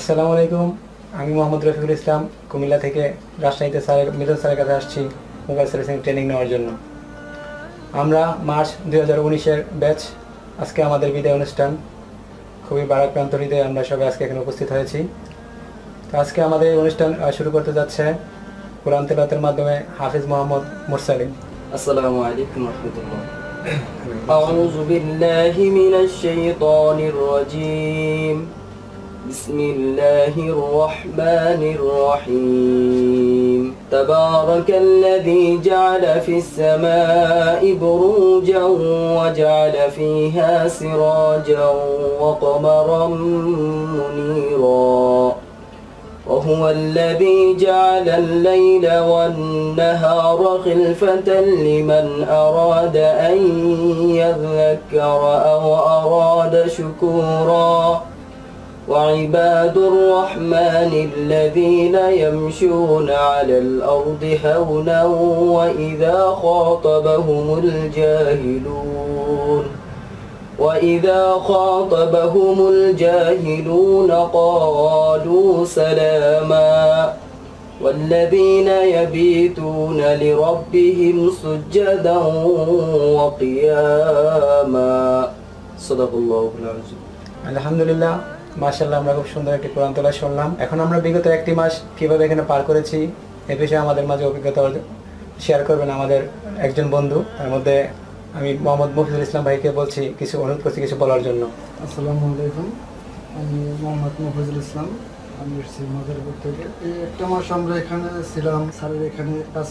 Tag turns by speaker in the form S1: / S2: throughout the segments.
S1: আসসালামু আলাইকুম আমি মোহাম্মদ রফিকুল ইসলাম কুমিল্লা থেকে রাজশাহীতে স্যারের মিলন স্যারের কাছে আসছি মোবাইল সার্ভিসিং ট্রেনিং নেওয়ার জন্য আমরা মার্চ দুই হাজার উনিশের ব্যাচ আজকে আমাদের বিদায় অনুষ্ঠান খুবই বারাক্রান্ত হৃদয়ে আমরা সবাই আজকে এখানে উপস্থিত হয়েছি তো আজকে আমাদের এই অনুষ্ঠান আহ, শুরু করতে যাচ্ছে কোরআন তেলাতের মাধ্যমে হাফিজ মোহাম্মদ মুরসালিম
S2: السلام عليكم ورحمة الله أعوذ بالله من الشيطان الرجيم بسم الله الرحمن الرحيم. تبارك الذي جعل في السماء بروجا وجعل فيها سراجا وقمرا منيرا. وهو الذي جعل الليل والنهار خلفة لمن أراد أن يذكر أو أراد شكورا. وعباد الرحمن الذين يمشون على الأرض هونا وإذا خاطبهم الجاهلون وإذا خاطبهم الجاهلون قالوا سلاما والذين يبيتون لربهم سجدا وقياما. صدق الله العظيم.
S1: الحمد لله. মাশাল্লাহ আমরা খুব সুন্দর একটি কোরআন তোলা শুনলাম। এখন আমরা বিগত একটি মাস কীভাবে এখানে পার করেছি, এ বিষয়ে আমাদের মাঝে অভিজ্ঞতা শেয়ার করবেন আমাদের একজন বন্ধু। তার মধ্যে আমি মোহাম্মদ মফিজুল ইসলাম ভাইকে বলছি, কিছু অনুরোধ করছি কিছু বলার জন্য।
S3: আসসালামু আলাইকুম, আমি মোহাম্মদ মফিজুল ইসলাম। আমি এসেছি মাদারীপুর থেকে। এই একটা মাস আমরা এখানে ছিলাম, স্যারের এখানে কাজ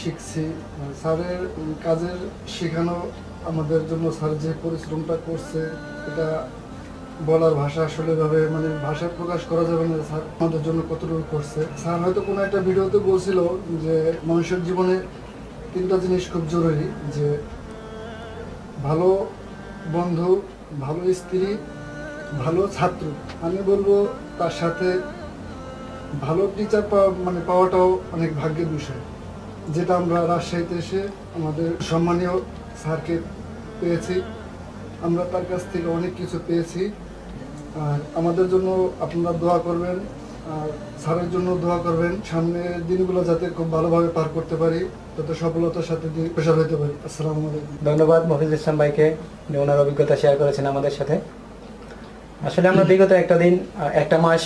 S3: শিখছি। স্যারের কাজের শেখানো আমাদের জন্য, স্যার যে পরিশ্রমটা করছে, এটা বলার ভাষা আসলে ভাবে মানে ভাষায় প্রকাশ করা যাবে না, স্যার। আমাদের জন্য কতটুকু করছে? স্যার, হয়তো কোনো একটা ভিডিওতে বলছিল যে মানুষের জীবনে তিনটা জিনিস খুব জরুরি, যে ভালো বন্ধু, ভালো স্ত্রী, ভালো ছাত্র। আমি বলব তার সাথে ভালো টিচার পাওয়া মানে পাওয়াটাও অনেক ভাগ্যের বিষয়। যেটা আমরা রাজশাহীতে এসে আমাদের সম্মানীয় স্যারকে পেয়েছি। আমরা তার কাছ থেকে অনেক কিছু পেয়েছি। আর আমাদের জন্য আপনারা দোয়া করবেন স্যারের জন্য দোয়া করবেন। সামনের দিনগুলো যাতে খুব ভালোভাবে পার করতে পারি, যাতে সফলতার সাথে পেশা হতে পারি। আসসালামু আলাইকুম।
S1: ধন্যবাদ মফিজুল ইসলাম ভাইকে। উনি ওনার অভিজ্ঞতা শেয়ার করেছেন আমাদের সাথে। আসলে আমরা বিগত একটা দিন একটা মাস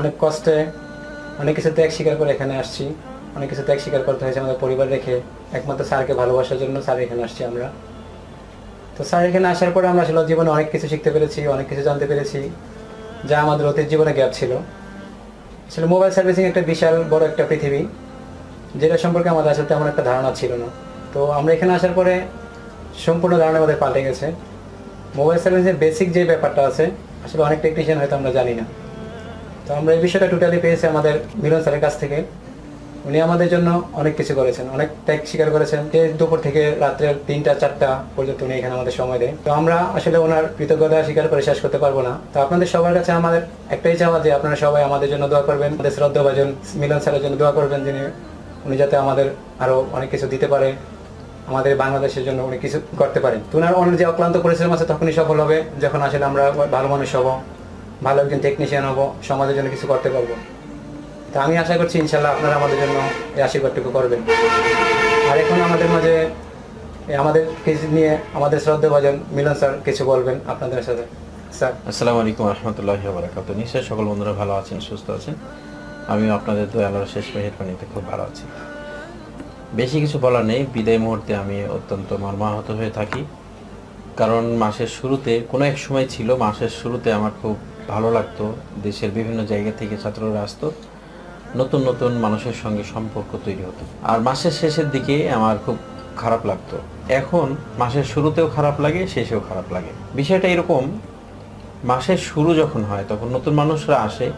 S1: অনেক কষ্টে, অনেক কিছু ত্যাগ স্বীকার করে এখানে আসছি। অনেক কিছু ত্যাগ স্বীকার করতে হয়েছে আমাদের পরিবার রেখে। একমাত্র স্যারকে ভালোবাসার জন্য স্যার এখানে আসছি আমরা। তো স্যার, এখানে আসার পরে আমরা আসলে জীবনে অনেক কিছু শিখতে পেরেছি, অনেক কিছু জানতে পেরেছি, যা আমাদের অতীত জীবনে গ্যাপ ছিল। আসলে মোবাইল সার্ভিসিং একটা বিশাল বড় একটা পৃথিবী, যেটা সম্পর্কে আমাদের আসলে তেমন একটা ধারণা ছিল না। তো আমরা এখানে আসার পরে সম্পূর্ণ ধারণা আমাদের পাল্টে গেছে। মোবাইল সার্ভিসের বেসিক যে ব্যাপারটা আছে, আসলে অনেক টেকনিশিয়ান হয়তো আমরা জানি না। তো আমরা এই বিষয়টা টোটালি পেয়েছি আমাদের মিলন স্যারের কাছ থেকে। উনি আমাদের জন্য অনেক কিছু করেছেন, অনেক ত্যাগ স্বীকার করেছেন যে দুপুর থেকে রাত্রের তিনটা, চারটা পর্যন্ত উনি এখানে আমাদের সময় দেয় তো আমরা আসলে ওনার কৃতজ্ঞতা স্বীকার করে শেষ করতে পারব না। তো আপনাদের সবার কাছে আমাদের একটাই চাওয়া যে আপনারা সবাই আমাদের জন্য দোয়া করবেন, আমাদের শ্রদ্ধাভাজন মিলন স্যারের জন্য দোয়া করবেন যিনি, উনি যাতে আমাদের আরও অনেক কিছু দিতে পারে, আমাদের বাংলাদেশের জন্য উনি কিছু করতে পারেন। ওনার অন্য যে অক্লান্ত পরিশ্রম আছে তখনই সফল হবে, যখন আসলে আমরা ভালো মানুষ হব, ভালো একজন টেকনিশিয়ান হব, সমাজের জন্য কিছু করতে পারব। তা আমি আশা করছি ইনশাল্লাহ আপনারা আমাদের জন্য এই আশীর্বাদটুকু করবেন। আর এখন আমাদের মাঝে আমাদের কিছু নিয়ে আমাদের শ্রদ্ধাভাজন মিলন স্যার কিছু বলবেন আপনাদের সাথে। স্যার।
S4: আসসালামু আলাইকুম রহমতুল্লাহ বারাকাত নিশ্চয় সকল বন্ধুরা ভালো আছেন, সুস্থ আছেন? আমিও আপনাদের তো আল্লাহর শেষ মেহেরবানিতে খুব ভালো আছি। বেশি কিছু বলার নেই। বিদায় মুহূর্তে আমি অত্যন্ত মর্মাহত হয়ে থাকি। কারণ মাসের শুরুতে, কোনো এক সময় ছিল, মাসের শুরুতে আমার খুব ভালো লাগতো। দেশের বিভিন্ন জায়গা থেকে ছাত্ররা আসতো। নতুন নতুন মানুষের সঙ্গে সম্পর্ক তৈরি হতো। আর মাসের শেষের দিকে আমার খুব খারাপ লাগতো। এখন মাসের শুরুতেও খারাপ লাগে, শেষেও খারাপ লাগে। বিষয়টা এরকম, মাসের শুরু যখন হয়, তখন নতুন মানুষরা আসে,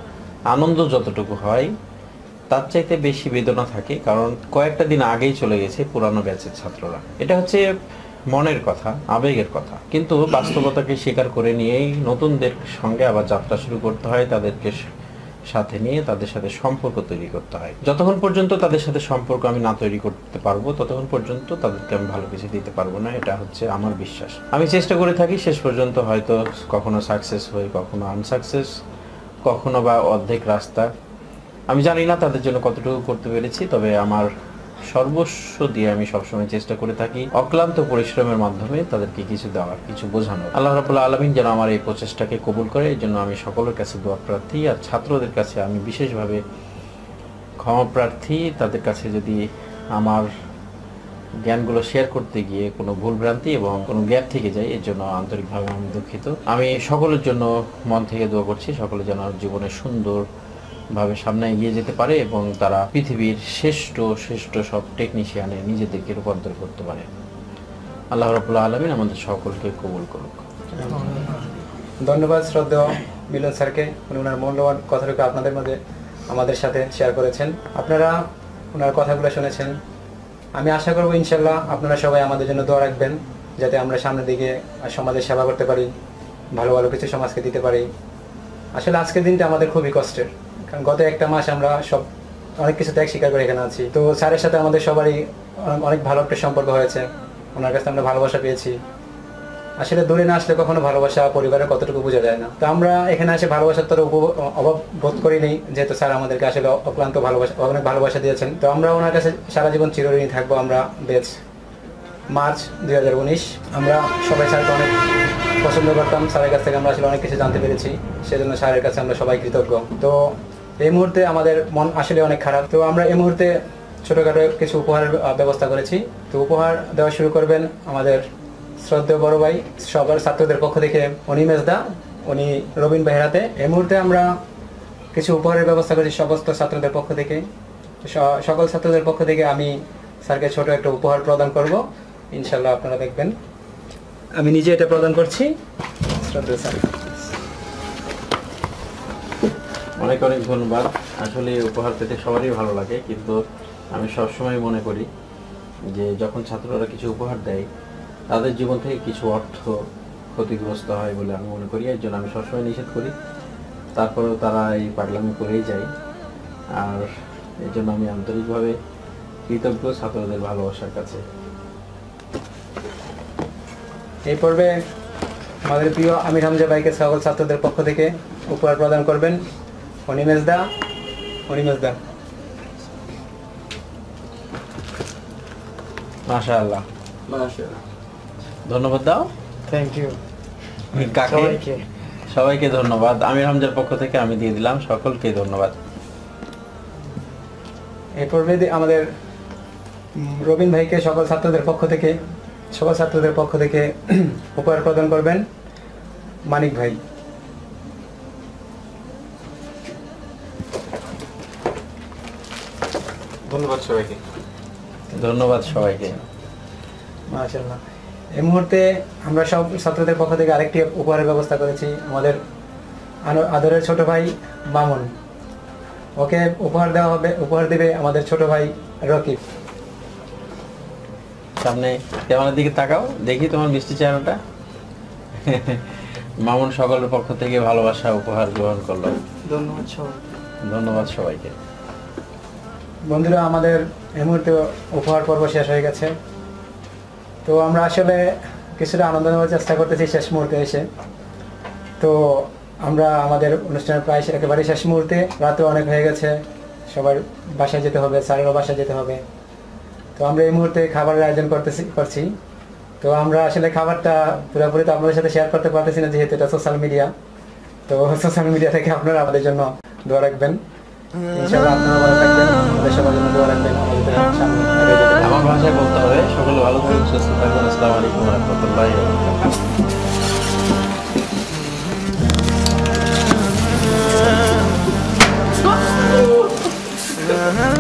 S4: আনন্দ যতটুকু হয়, তার চাইতে বেশি বেদনা থাকে, কারণ কয়েকটা দিন আগেই চলে গেছে পুরানো ব্যাচের ছাত্ররা। এটা হচ্ছে মনের কথা, আবেগের কথা। কিন্তু বাস্তবতাকে স্বীকার করে নিয়েই নতুনদের সঙ্গে আবার যাত্রা শুরু করতে হয়, তাদেরকে সাথে নিয়ে তাদের সাথে সম্পর্ক তৈরি করতে হয়। যতক্ষণ পর্যন্ত তাদের সাথে সম্পর্ক আমি না তৈরি করতে পারব, ততক্ষণ পর্যন্ত তাদেরকে আমি ভালো কিছু দিতে পারব না, এটা হচ্ছে আমার বিশ্বাস। আমি চেষ্টা করে থাকি শেষ পর্যন্ত হয়তো কখনো সাকসেস হই, কখনো আনসাকসেস কখনো বা অর্ধেক রাস্তা। আমি জানি না তাদের জন্য কতটুকু করতে পেরেছি, তবে আমার সর্বস্ব দিয়ে আমি সবসময় চেষ্টা করে থাকি অক্লান্ত পরিশ্রমের মাধ্যমে তাদেরকে কিছু দেওয়ার, কিছু বোঝানো আল্লাহ রাবুল্লাহ আলমিন যেন আমার এই প্রচেষ্টাকে কবুল করে এই জন্য আমি সকলের কাছে দোয়া প্রার্থী আর ছাত্রদের কাছে আমি বিশেষভাবে ক্ষমা প্রার্থী। তাদের কাছে যদি আমার জ্ঞানগুলো শেয়ার করতে গিয়ে কোনো ভুলভ্রান্তি এবং কোনো গ্যাপ থেকে যায়, এর জন্য আন্তরিকভাবে আমি দুঃখিত। আমি সকলের জন্য মন থেকে দোয়া করছি, সকলে যেন জীবনে সুন্দর ভাবে সামনে এগিয়ে যেতে পারে এবং তারা পৃথিবীর শ্রেষ্ঠ শ্রেষ্ঠ সব টেকনিশিয়ানে নিজেদেরকে রূপান্তর করতে পারে। আল্লাহ রাবুল্লাহ আলমিন আমাদের সকলকে কবুল করুক।
S1: ধন্যবাদ শ্রদ্ধেয় মিলন স্যারকে। উনি ওনার মূল্যবান কথাটুকু আপনাদের মধ্যে আমাদের সাথে শেয়ার করেছেন। আপনারা ওনার কথাগুলো শুনেছেন। আমি আশা করব ইনশাল্লাহ আপনারা সবাই আমাদের জন্য দোয়া রাখবেন, যাতে আমরা সামনের দিকে সমাজের সেবা করতে পারি, ভালো ভালো কিছু সমাজকে দিতে পারি। আসলে আজকের দিনটা আমাদের খুবই কষ্টের। কারণ গত একটা মাস আমরা সব অনেক কিছু ত্যাগ স্বীকার করে এখানে আছি। তো স্যারের সাথে আমাদের সবারই অনেক- ভালো একটা সম্পর্ক হয়েছে। ওনার কাছে আমরা ভালোবাসা পেয়েছি। আসলে দূরে না আসলে কখনো ভালোবাসা পরিবারের কতটুকু বোঝা যায় না। তো আমরা এখানে এসে ভালোবাসার তোর অভাব বোধ করি নেই যেহেতু স্যার আমাদেরকে আসলে অক্লান্ত ভালোবাসা, অনেক ভালোবাসা দিয়েছেন। তো আমরা ওনার কাছে সারা জীবন চিরঋণী থাকব আমরা বেচ মার্চ দুই হাজার উনিশ, আমরা সবাই স্যারকে অনেক পছন্দ করতাম। স্যারের কাছ থেকে আমরা আসলে অনেক কিছু জানতে পেরেছি। সেজন্য স্যারের কাছে আমরা সবাই কৃতজ্ঞ। তো এই মুহূর্তে আমাদের মন আসলে অনেক খারাপ। তো আমরা এই মুহূর্তে ছোটোখাটো কিছু উপহারের ব্যবস্থা করেছি। তো উপহার দেওয়া শুরু করবেন আমাদের শ্রদ্ধেয় বড় ভাই, সবার ছাত্রদের পক্ষ থেকে উনি মেজদা, উনি রবিন বেহরাতে এই মুহূর্তে আমরা কিছু উপহারের ব্যবস্থা করেছি সমস্ত ছাত্রদের পক্ষ থেকে। সকল ছাত্রদের পক্ষ থেকে আমি স্যারকে ছোট একটা উপহার প্রদান করব। ইনশাল্লাহ আপনারা দেখবেন। আমি নিজে এটা প্রদান করছি। শ্রদ্ধেয় স্যার।
S4: অনেক অনেক ধন্যবাদ। আসলে উপহার পেতে সবারই ভালো লাগে, কিন্তু আমি সবসময় মনে করি যে যখন ছাত্ররা কিছু উপহার দেয়, তাদের জীবন থেকে কিছু অর্থ ক্ষতিগ্রস্ত হয় বলে আমি মনে করি। এর জন্য আমি সবসময় নিষেধ করি। তারপরেও তারা এই পাগলামি করেই যায়। আর এই জন্য আমি আন্তরিকভাবে কৃতজ্ঞ ছাত্রদের ভালোবাসার কাছে।
S1: এই পর্বে আমাদের প্রিয় আমির হামজা ভাইকে সকল ছাত্রদের পক্ষ থেকে উপহার প্রদান করবেন। অনিমেশ দা অনিমেশ দা
S2: মাশাআল্লাহ
S4: ধন্যবাদ দাও।
S1: থ্যাংক ইউ
S4: কাকে?
S1: সবাইকে।
S4: সবাইকে ধন্যবাদ। আমির হামজার পক্ষ থেকে আমি দিয়ে দিলাম। সকলকে ধন্যবাদ।
S1: এই পর্বে আমাদের রবিন ভাইকে সকল ছাত্রদের পক্ষ থেকে সকল ছাত্রদের পক্ষ থেকে উপহার প্রদান করবেন মানিক ভাই।
S5: ধন্যবাদ সবাইকে।
S4: ধন্যবাদ সবাইকে।
S1: মাশাল্লাহ এই মুহূর্তে আমরা সব ছাত্রদের পক্ষ থেকে আরেকটি উপহারের ব্যবস্থা করেছি আমাদের আদরের ছোট ভাই মামুন। ওকে উপহার দেওয়া হবে উপহার দেবে আমাদের ছোট ভাই রকিব।
S4: সামনে ক্যামেরার দিকে তাকাও দেখি তোমার মিষ্টি চেহারাটা। মামুন সকলের পক্ষ থেকে ভালোবাসা উপহার গ্রহণ করল।
S3: ধন্যবাদ সবাই
S4: ধন্যবাদ সবাইকে।
S1: বন্ধুরা, আমাদের এই মুহূর্তে উপহার পর্ব শেষ হয়ে গেছে। তো আমরা আসলে কিছুটা আনন্দ নেওয়ার চেষ্টা করতেছি শেষ মুহূর্তে এসে। তো আমরা আমাদের অনুষ্ঠানের প্রায় একেবারে শেষ মুহূর্তে। রাতে অনেক হয়ে গেছে। সবার বাসায় যেতে হবে, স্যারেরও বাসায় যেতে হবে। তো আমরা এই মুহূর্তে খাবারের আয়োজন করতেছি, করছি। তো আমরা আসলে খাবারটা পুরোপুরি তো আপনাদের সাথে শেয়ার করতে পারতেছি না, যেহেতু এটা সোশ্যাল মিডিয়া তো সোশ্যাল মিডিয়া থেকে আপনারা আমাদের জন্য দোয়া রাখবেন। ইনশাআল্লাহ আপনারা
S4: আমার ভাষায় বলতে হবে, সকলে ভালো থাকুন সুস্থ থাকুন আসসালামু আলাইকুম ওয়া Uh-huh.